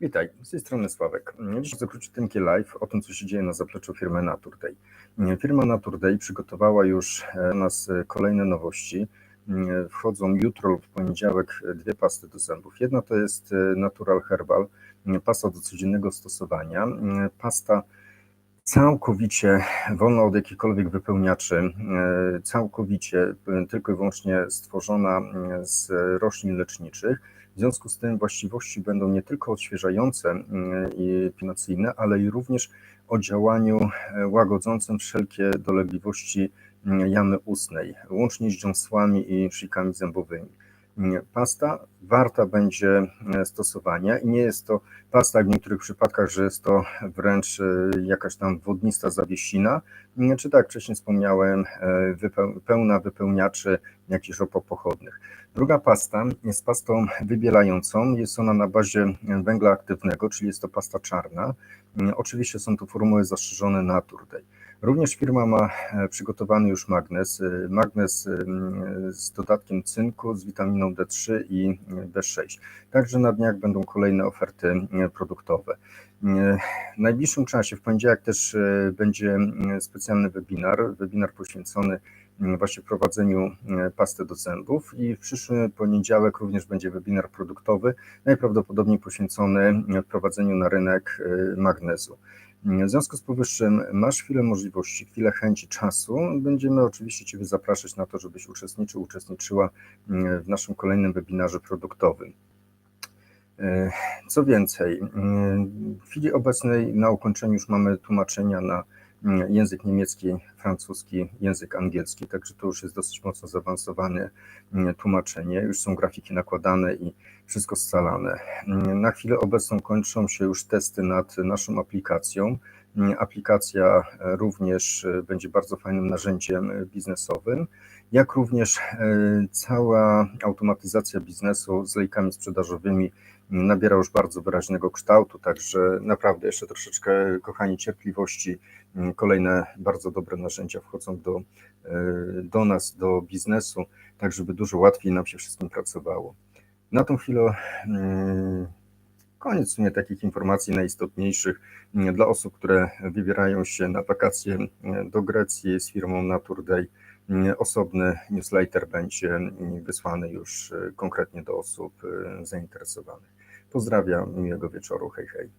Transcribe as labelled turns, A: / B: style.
A: Witaj, z tej strony Sławek. Dziś zakróci tynkie live o tym, co się dzieje na zapleczu firmy Naturday. Firma Naturday przygotowała już e, dla nas e, kolejne nowości. E, Wchodzą jutro lub w poniedziałek e, dwie pasty do zębów. Jedna to jest e, Natural Herbal, e, pasta do codziennego stosowania. E, Pasta całkowicie wolna od jakichkolwiek wypełniaczy, e, całkowicie e, tylko i wyłącznie stworzona e, z roślin leczniczych. W związku z tym właściwości będą nie tylko odświeżające mm, i pielęgnacyjne, ale i również o działaniu e, łagodzącym wszelkie dolegliwości mm, jamy ustnej, łącznie z dziąsłami i szykami zębowymi. Mm, Pasta warta będzie e, stosowania i nie jest to pasta w niektórych przypadkach, że jest to wręcz e, jakaś tam wodnista zawiesina, czy tak jak wcześniej wspomniałem, wypeł- pełna wypełniaczy jakichś ropopochodnych. Druga pasta jest pastą wybielającą. Jest ona na bazie węgla aktywnego, czyli jest to pasta czarna. Oczywiście są to formuły zastrzeżone Naturday. Również firma ma e, przygotowany już magnes. e, Magnes mm, z dodatkiem cynku, z witaminą D3 i e, B6. Także na dniach będą kolejne oferty e, produktowe. E, W najbliższym czasie, w poniedziałek też e, będzie specjalny webinar, webinar poświęcony właśnie prowadzeniu e, pasty do zębów i w przyszły poniedziałek również będzie webinar produktowy, najprawdopodobniej poświęcony e, wprowadzeniu na rynek e, magnezu. W związku z powyższym masz chwilę możliwości, chwilę chęci, czasu. Będziemy oczywiście Ciebie zapraszać na to, żebyś uczestniczył, uczestniczyła w naszym kolejnym webinarze produktowym. Co więcej, w chwili obecnej na ukończeniu już mamy tłumaczenia na język niemiecki, francuski, język angielski, także to już jest dosyć mocno zaawansowane mm, tłumaczenie. Już są grafiki nakładane i wszystko scalane. Mm, Na chwilę obecną kończą się już testy nad naszą aplikacją. Aplikacja e, również e, będzie bardzo fajnym narzędziem e, biznesowym, jak również cała automatyzacja biznesu z lejkami sprzedażowymi nabiera już bardzo wyraźnego kształtu, także naprawdę jeszcze troszeczkę, kochani, cierpliwości. Kolejne bardzo dobre narzędzia wchodzą do, do nas, do biznesu, tak żeby dużo łatwiej nam się wszystkim pracowało. Na tą chwilę koniec w sumie takich informacji najistotniejszych mm, dla osób, które wybierają się na wakacje mm, do Grecji z firmą Naturday. Mm, Osobny newsletter będzie wysłany już e, konkretnie do osób e, zainteresowanych. Pozdrawiam, miłego wieczoru, hej hej.